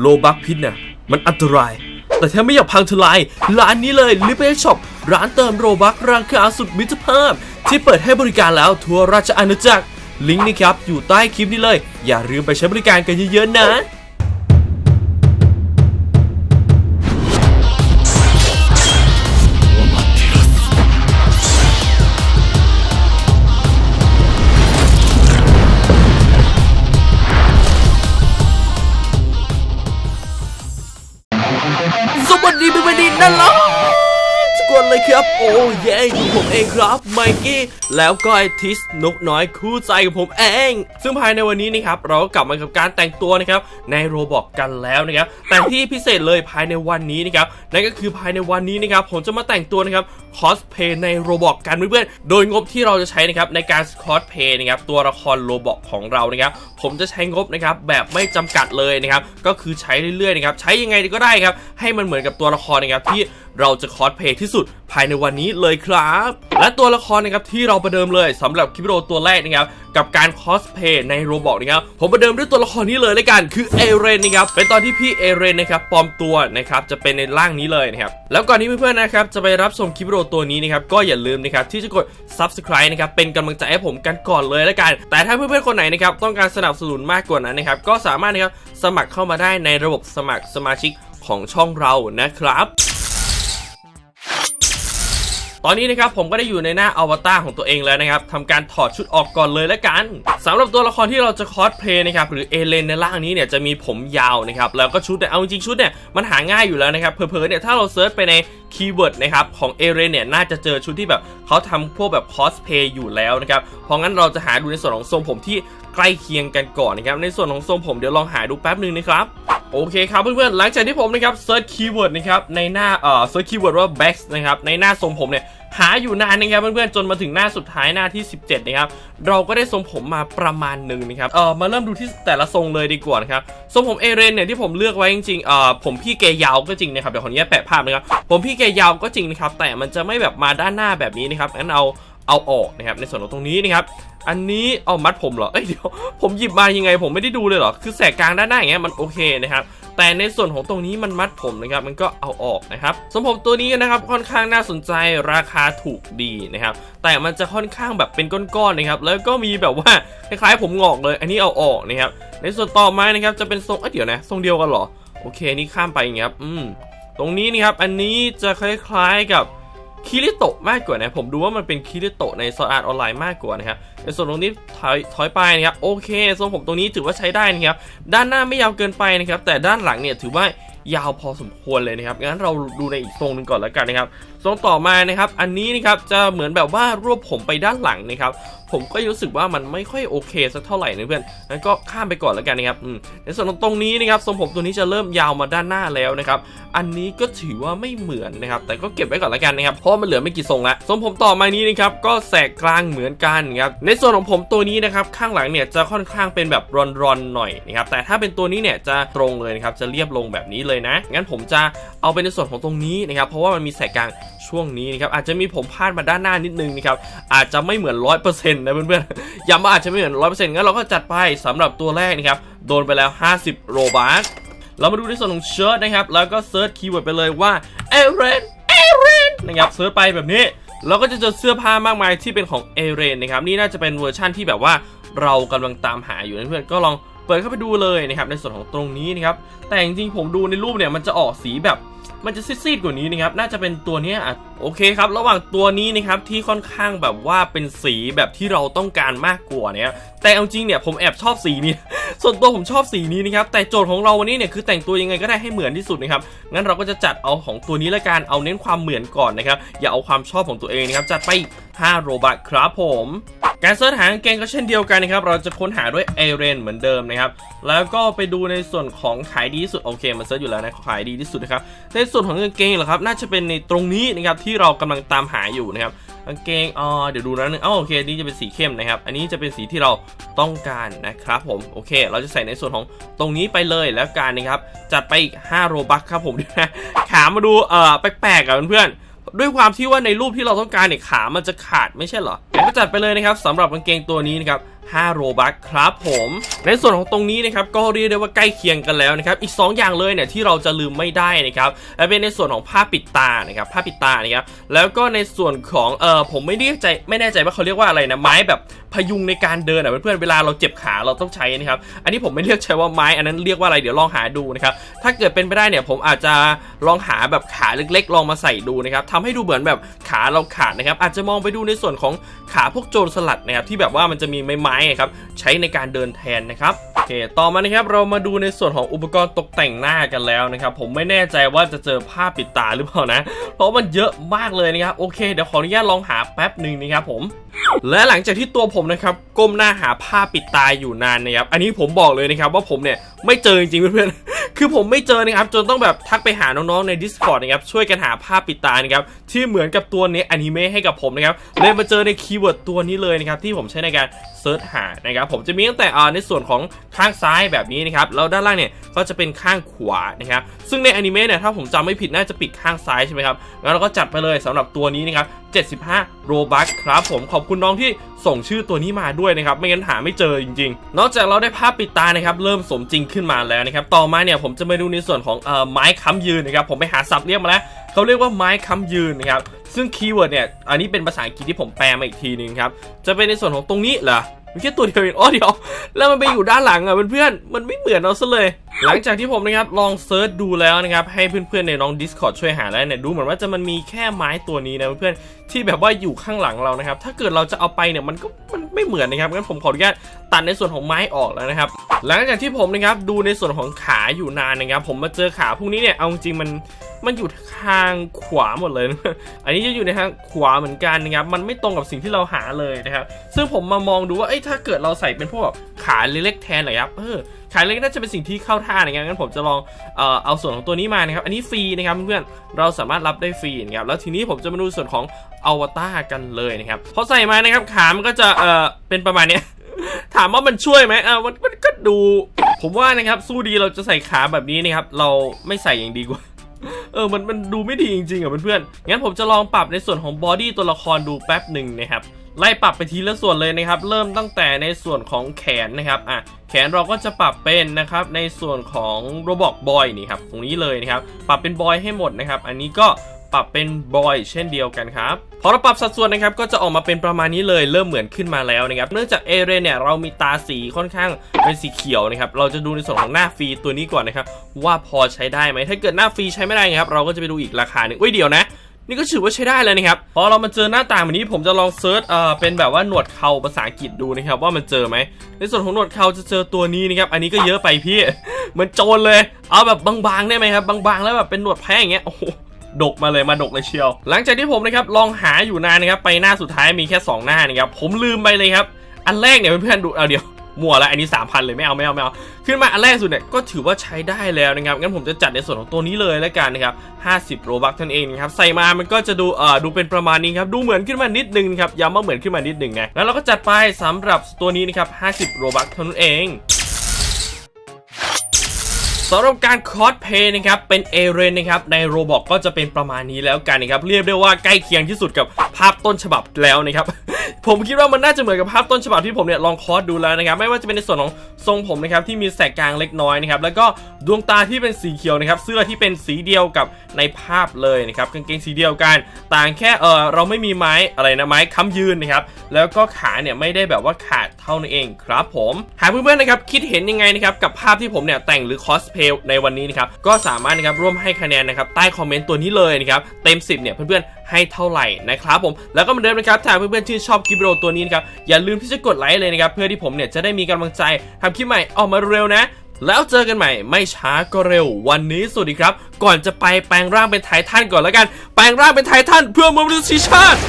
โลบักพิษเนี่ยมันอันตราย แต่ถ้าไม่อยากพังทลาย ร้านนี้เลยลิเบช็อปร้านเติมโรบักราคาสุดมิตรภาพ ที่เปิดให้บริการแล้วทั่วราชอาณาจักร ลิงก์นี่ครับอยู่ใต้คลิปนี้เลย อย่าลืมไปใช้บริการกันเยอะๆนะ ครับ โอ้เย้อยู่ผมเองครับไมกี้ แล้วก็ไอทิสนกน้อยคู่ใจกับผมเอง ซึ่งภายในวันนี้นะครับเราก็กลับมากับการแต่งตัวนะครับในโรบอกกันแล้วนะครับแต่ที่พิเศษเลยภายในวันนี้นะครับนั่นก็คือภายในวันนี้นะครับผมจะมาแต่งตัวนะครับคอสเพย์ในโรบอกกันเพื่อนๆโดยงบที่เราจะใช้นะครับในการคอสเพย์นะครับตัวละครโรบอกของเรานะครับผมจะใช้งบนะครับแบบไม่จำกัดเลยนะครับก็คือใช้เรื่อยๆนะครับใช้ยังไงก็ได้ครับให้มันเหมือนกับตัวละครนะครับที่เราจะคอสเพย์ที่สุดภายในวันนี้เลยครับ และตัวละครนะครับที่เราประเดิมเลยสำหรับคลิปวิดีโอตัวแรกนะครับกับการคอสเพย์ในโรบอกนะครับผมประเดิมด้วยตัวละครนี้เลยเละกันคือเอเรนนะครับเป็นตอนที่พี่เอเรนนะครับปลอมตัวนะครับจะเป็นในร่างนี้เลยนะครับแล้วก่อนที่เพื่อนๆนะครับจะไปรับชมคลิปวิดีโอตัวนี้นะครับก็อย่าลืมนะครับที่จะกด subscribe นะครับเป็นกำลังใจให้ผมกันก่อนเลยละกัน แต่ถ้าเพื่อนๆคนไหนนะครับต้องการสนับสนุนมากกว่านั้นนะครับก็สามารถนะครับสมัครเข้ามาได้ในระบบสมัครสมาชิกของช่องเรานะครับ ตอนนี้นะครับผมก็ได้อยู่ในหน้าอวตารของตัวเองแล้วนะครับทำการถอดชุดออกก่อนเลยแล้วกันสำหรับตัวละครที่เราจะคอสเพลย์นะครับหรือเอเลนในร่างนี้เนี่ยจะมีผมยาวนะครับแล้วก็ชุดเนี่ยเอาจริงชุดเนี่ยมันหาง่ายอยู่แล้วนะครับเผลอเนี่ยถ้าเราเซิร์ชไปในคีย์เวิร์ดนะครับของเอเลนเนี่ยน่าจะเจอชุดที่แบบเขาทำพวกแบบคอสเพย์อยู่แล้วนะครับเพราะงั้นเราจะหาดูในส่วนของทรงผมที่ ใกล้เคียงกันก่อนนะครับในส่วนของทรงผมเดี๋ยวลองหาดูแป๊บหนึ่งนะครับโอเคครับเพื่อนๆหลังจากที่ผมนะครับเซิร์ชคีย์เวิร์ดนะครับในหน้าเอ่อเซิร์ชคีย์เวิร์ดว่า b a c k นะครับในหน้าทรงผมเนี่ยหาอยู่นานนะครับเพื่อนๆจนมาถึงหน้าสุดท้ายหน้าที่ 17 นะครับ เราก็ได้ทรงผมมาประมาณหนึ่งนะครับเอ่อมาเริ่มดูที่แต่ละทรงเลยดีกว่านะครับทรงผมเอเรนเนี่ยที่ผมเลือกไว้จริงๆเอ่อผมพี่เกยาวก็จริงนะครับเดี๋ยวขออนุญาตแปะภาพนะครับผมพี่เกยาวก็จริงนะครับแต่มันจะไม่แบบมาด้านหน้าแบบนี้นะครับงั้นเอา เอาออกนะครับในส่วนของตรงนี้นะครับอันนี้เอามัดผมเหรอเอ้ยเดี๋ยวผมหยิบมายังไงผมไม่ได้ดูเลยเหรอคือแสกกลางด้านหน้าอย่างเงี้ยมันโอเคนะครับแต่ในส่วนของตรงนี้มันมัดผมนะครับมันก็เอาออกนะครับสมผมตัวนี้นะครับค่อนข้างน่าสนใจราคาถูกดีนะครับแต่มันจะค่อนข้างแบบเป็นก้อนๆนะครับแล้วก็มีแบบว่าคล้ายๆผมงอกเลย อันนี้เอาออกนะครับในส่วนต่อมานะครับจะเป็นทรงเอ้ยเดี๋ยวนะทรงเดียวกันเหรอโอเคนี่ข้ามไปอย่างเงี้ยครับอืมตรงนี้นี่ครับอันนี้จะคล้ายๆกับ คิริโตะมากกว่านะผมดูว่ามันเป็นคิริโตะในซออาร์ตออนไลน์มากกว่านะครับในส่วนตรงนี้ถอยถอยไปนะครับโอเคทรงผมตรงนี้ถือว่าใช้ได้นะครับด้านหน้าไม่ยาวเกินไปนะครับแต่ด้านหลังเนี่ยถือว่ายาวพอสมควรเลยนะครับงั้นเราดูในอีกทรงหนึ่งก่อนแล้วกันนะครับ ทรงต่อมานะครับ อันนี้นะครับจะเหมือนแบบว่ารวบผมไปด้านหลังนะครับ ผมก็รู้สึกว่ามันไม่ค่อยโอเคสักเท่าไหร่นะเพื่อนงั้นก็ข้ามไปก่อนแล้วกันนะครับในส่วนของตรงนี้นะครับทรงผมตัวนี้จะเริ่มยาวมาด้านหน้าแล้วนะครับ อันนี้ก็ถือว่าไม่เหมือนนะครับ แต่ก็เก็บไว้ก่อนและกันนะครับ เพราะมันเหลือไม่กี่ทรงละทรงผมต่อมานี้นะครับ ก็แสกกลางเหมือนกันครับ ในส่วนของผมตัวนี้นะครับ ข้างหลังเนี่ยจะค่อนข้างเป็นแบบรอนๆหน่อยนะครับ แต่ถ้าเป็นตัวนี้เนี่ยจะตรงเลยนะครับ จะเรียบลงแบบนี้เลยนะ งั้นผมจะเอาเป็นในส่วนของตรงนี้นะครับ เพราะว่ามันมีแสกกลาง ช่วงนี้นะครับอาจจะมีผมพลาดมาด้านหน้านิดนึงนะครับอาจจะไม่เหมือน100%นต์นะเพื่อนๆย้ำว่าอาจจะไม่เหมือน100%งั้นเราก็จัดไปสำหรับตัวแรกนะครับโดนไปแล้ว 50 โรบัสเรามาดูในส่วนของเชิ้ตนะครับแล้วก็เซิร์ชคีย์เวิร์ดไปเลยว่าเอเรนเอเรนนะครับเซิร์ชไปแบบนี้เราก็จะเจอเสื้อผ้ามากมายที่เป็นของเอเรนนะครับนี่น่าจะเป็นเวอร์ชั่นที่แบบว่าเรากำลังตามหาอยู่นะเพื่อนก็ลองเปิดเข้าไปดูเลยนะครับในส่วนของตรงนี้นะครับแต่จริงๆผมดูในรูปเนี่ยมันจะออกสีแบบ มันจะซีดๆกว่านี้นะครับ น่าจะเป็นตัวนี้อะโอเคครับ ระหว่างตัวนี้นะครับที่ค่อนข้างแบบว่าเป็นสีแบบที่เราต้องการมากกว่าเนี่ยแต่เอาจริงเนี่ยผมแอบชอบสีนี้ ส่วนตัวผมชอบสีนี้นะครับแต่โจทย์ของเราวันนี้เนี่ยคือแต่งตัวยังไงก็ได้ให้เหมือนที่สุดนะครับงั้นเราก็จะจัดเอาของตัวนี้ละกันเอาเน้นความเหมือนก่อนนะครับอย่าเอาความชอบของตัวเองนะครับจัดไป5โรบัตครับผมการเสิร์ชหากางเกงก็เช่นเดียวกันนะครับ เราจะค้นหาด้วยเอเรนเหมือนเดิมนะครับ แล้วก็ไปดูในส่วนของขายดีที่สุดโอเคมันเซิร์ชอยู่แล้วนะขายดีที่สุดนะครับ ในส่วนของกางเกงเหรอครับ น่าจะเป็นในตรงนี้นะครับที่เรากำลังตามหาอยู่นะครับกางเกงอ๋อเดี๋ยวดูนะนึงอ๋อโอเคนี่จะเป็นสีเข้มนะครับ อันนี้จะเป็นสีที่เราต้องการนะครับผมโอเคเราจะใส่ในส่วนของตรงนี้ไปเลยแล้วกันนะครับ จัดไปอีก5โรบัคครับผมดูนะขามาดูเอ่อแปลกๆกับเพื่อนๆด้วยความที่ว่าในรูปที่เราต้องการเนี่ยขามันจะขาดไม่ใช่เหรอก็จัดไปเลยนะครับสำหรับกางเกงตัวนี้นะครับ 5 โรบัคครับผม ในส่วนของตรงนี้นะครับก็เรียกได้ว่าใกล้เคียงกันแล้วนะครับอีก 2 อย่างเลยเนี่ยที่เราจะลืมไม่ได้นะครับและเป็นในส่วนของผ้าปิดตานะครับผ้าปิดตานะครับแล้วก็ในส่วนของเออผมไม่แน่ใจไม่แน่ใจว่าเขาเรียกว่าอะไรนะไม้แบบพยุงในการเดินอะเพื่อนๆเวลาเราเจ็บขาเราต้องใช้นะครับอันนี้ผมไม่เรียกใช้ว่าไม้อันนั้นเรียกว่าอะไรเดี๋ยวลองหาดูนะครับถ้าเกิดเป็นไปได้เนี่ยผมอาจจะลองหาแบบขาเล็ก ๆ ลองมาใส่ดูนะครับทำให้ดูเหมือนแบบขาเราขาดนะครับอาจจะมองไปดูในส่วนของขาพวกโจรสลัดนะครับที่แบบว่ามันจะมีไม้ๆครับใช้ในการเดินแทนนะครับโอเคต่อมานะครับเรามาดูในส่วนของอุปกรณ์ตกแต่งหน้ากันแล้วนะครับผมไม่แน่ใจว่าจะเจอผ้าปิดตาหรือเปล่านะ เพราะมันเยอะมากเลยนะครับโอเคเดี๋ยวขออนุญาตลองหาแป๊บหนึ่งนะครับผมและหลังจากที่ตัวผมนะครับก้มหน้าหาผ้าปิดตาอยู่นานนะครับอันนี้ผมบอกเลยนะครับว่าผมเนี่ยไม่เจอจริงๆเพื่อนๆ คือผมไม่เจอนะครับจนต้องแบบทักไปหาน้องๆใน Discord นะครับช่วยกันหาผ้าปิดตานะครับที่เหมือนกับตัวนี้อนิเมะให้กับผมนะครับเลยมาเจอในคีย์เวิร์ดตัวนี้เลยนะครับที่ผมใช้ในการเซิร์ชหานะครับผมจะมีตั้งแต่ในส่วนของข้างซ้ายแบบนี้นะครับแล้วด้านล่างเนี่ยก็จะเป็นข้างขวานะครับซึ่งในอนิเมะเนี่ยถ้าผมจำไม่ผิดน่าจะปิดข้างซ้ายใช่ไหมครับงั้นเราก็จัดไปเลยสำหรับตัวนี้นะครับ75โรบัคครับผมขอบคุณน้องที่ ส่งชื่อตัวนี้มาด้วยนะครับ ไม่งั้นหาไม่เจอจริง ๆ นอกจากเราได้ภาพปิดตานะครับเริ่มสมจริงขึ้นมาแล้วนะครับต่อมาเนี่ยผมจะมาดูในส่วนของเอ่อไม้ค้ำยืนนะครับผมไปหาศัพท์เรียกมาแล้วเขาเรียกว่าไม้ค้ำยืนนะครับซึ่งคีย์เวิร์ดเนี่ยอันนี้เป็นภาษาอังกฤษที่ผมแปลมาอีกทีนึงครับจะเป็นในส่วนของตรงนี้เหรอมีแค่ตัวเดียวเองอ๋อเดี๋ยวแล้วมันไปอยู่ด้านหลังอะเพื่อนๆมันไม่เหมือนเราซะเลย หลังจากที่ผมนะครับลองเซิร์ชดูแล้วนะครับให้เพื่อนๆในน้อง Discord ช่วยหาแล้วเนี่ยดูเหมือนว่าจะมันมีแค่ไม้ตัวนี้นะเพื่อนๆที่แบบว่าอยู่ข้างหลังเรานะครับถ้าเกิดเราจะเอาไปเนี่ยมันก็มันไม่เหมือนนะครับงั้นผมขออนุญาตตัดในส่วนของไม้ออกแล้วนะครับหลังจากที่ผมนะครับดูในส่วนของขาอยู่นานนะครับผมมาเจอขาพวกนี้เนี่ยเอาจริงมันมันอยู่ทางขวาหมดเลยนะอันนี้จะอยู่ในทางขวาเหมือนกันนะครับ มันไม่ตรงกับสิ่งที่เราหาเลยนะครับ ซึ่งผมมามองดูว่า เอ้ย ถ้าเกิดเราใส่เป็นพวกขาเล็กๆแทนหน่อยครับ เออ ขายเล็กน่าจะเป็นสิ่งที่เข้าท่านะครับงั้นผมจะลองเอ่อเอาส่วนของตัวนี้มานะครับอันนี้ฟรีนะครับเพื่อนๆเราสามารถรับได้ฟรีนะครับแล้วทีนี้ผมจะมาดูส่วนของอวตารกันเลยนะครับพอใส่มานะครับขามันก็จะเอ่อเป็นประมาณนี้ถามว่ามันช่วยไหมอ่ามันมันก็ดู ผมว่านะครับสู้ดีเราจะใส่ขาแบบนี้นะครับ เราไม่ใส่อย่างดีกว่าเออ มัน มันดูไม่ดีจริงๆอะเพื่อนๆ งั้นผมจะลองปรับในส่วนของบอดี้ตัวละครดูแป๊บหนึ่งนะครับ ไล่ปรับไปทีละส่วนเลยนะครับ เริ่มตั้งแต่ในส่วนของแขนนะครับอะแขนเราก็จะปรับเป็นนะครับในส่วนของโรบอกบอยนี่ครับตรงนี้เลยนะครับปรับเป็นบอยให้หมดนะครับ อันนี้ก็ปรับเป็นบอยเช่นเดียวกันครับพอเราปรับสัดส่วนนะครับก็จะออกมาเป็นประมาณนี้เลยเริ่มเหมือนขึ้นมาแล้วนะครับเนื่องจากเอเรนเนี่ยเรามีตาสีค่อนข้างเป็นสีเขียวนะครับเราจะดูในส่วนของหน้าฟรีตัวนี้ก่อนนะครับว่าพอใช้ได้ไหมถ้าเกิดหน้าฟรีใช้ไม่ได้ครับเราก็จะไปดูอีกราคาหนึ่งเอ้ยเดี๋ยวนะ นี่ก็ถือว่าใช้ได้เลยนะครับ พอเรามาเจอหน้าต่างแบบนี้ผมจะลองเซิร์ชเอ่อเป็นแบบว่าหนวดเขาภาษาอังกฤษดูนะครับว่ามันเจอไหม ในส่วนของหนวดเขาจะเจอตัวนี้นะครับ อันนี้ก็เยอะไปพี่ เหมือนโจรเลย เอาแบบบางๆได้ไหมครับ บางๆแล้วแบบเป็นหนวดแพ้อย่างเงี้ย โอ้โหดกมาเลยมาดกเลยเชียว หลังจากที่ผมนะครับลองหาอยู่นานนะครับไปหน้าสุดท้ายมีแค่ 2 หน้านะครับผมลืมไปเลยครับ อันแรกเนี่ยเพื่อนๆดูเอาเดี๋ยว มั่วแล้วอันนี้3,000เลยไม่เอาไม่เอาไม่เอาขึ้นมาอันแรกสุดเนี่ยก็ถือว่าใช้ได้แล้วนะครับงั้นผมจะจัดในส่วนของตัวนี้เลยแล้วกันนะครับ50โรบักท่านเองนะครับใส่มามันก็จะดูเอ่อดูเป็นประมาณนี้ครับดูเหมือนขึ้นมานิดนึงครับย้ำว่าเหมือนขึ้นมานิดนึงไงแล้วเราก็จัดไปสำหรับตัวนี้นะครับ50โรบักเท่านั้นเองสำหรับการคอสเพย์นะครับเป็นเอเรนนะครับในโรบอกก็จะเป็นประมาณนี้แล้วกันนะครับเรียกได้ว่าใกล้เคียงที่สุดกับภาพต้นฉบับแล้วนะครับ ผมคิดว่ามันน่าจะเหมือนกับภาพต้นฉบับที่ผมเนี่ยลองคอสดูแล้วนะครับ ไม่ว่าจะเป็นในส่วนของทรงผมนะครับที่มีแสกกลางเล็กน้อยนะครับแล้วก็ดวงตาที่เป็นสีเขียวนะครับ เสื้อที่เป็นสีเดียวกับในภาพเลยนะครับกางเกงสีเดียวกัน ต่างแค่เออเราไม่มีไม้อะไรนะไม้ค้ำยืนนะครับแล้วก็ขาเนี่ยไม่ได้แบบว่าขาดเท่านั้นเองครับผมหากเพื่อนๆนะครับคิดเห็นยังไงนะครับกับภาพที่ผมเนี่ยแต่งหรือคอสเพลในวันนี้นะครับก็สามารถนะครับร่วมให้คะแนนนะครับใต้คอมเมนต์ตัวนี้เลยนะครับเต็ม 10เนี่ยเพื่อนๆให้เท่าไหร่นะครับผมแล้วก็เหมือนเดิมนะครับถ้าเพื่อนๆที่ชอบคลิปวิดีโอตัวนี้นะครับ อย่าลืมที่จะกดไลค์เลยนะครับ เพื่อที่ผมเนี่ยจะได้มีกำลังใจทำคลิปใหม่ออกมาเร็วนะ แล้วเจอกันใหม่ไม่ช้าก็เร็ววันนี้สวัสดีครับ ก่อนจะไปแปลงร่างเป็นไททันก่อนแล้วกัน แปลงร่างเป็นไททันเพื่อมนุษยชาติ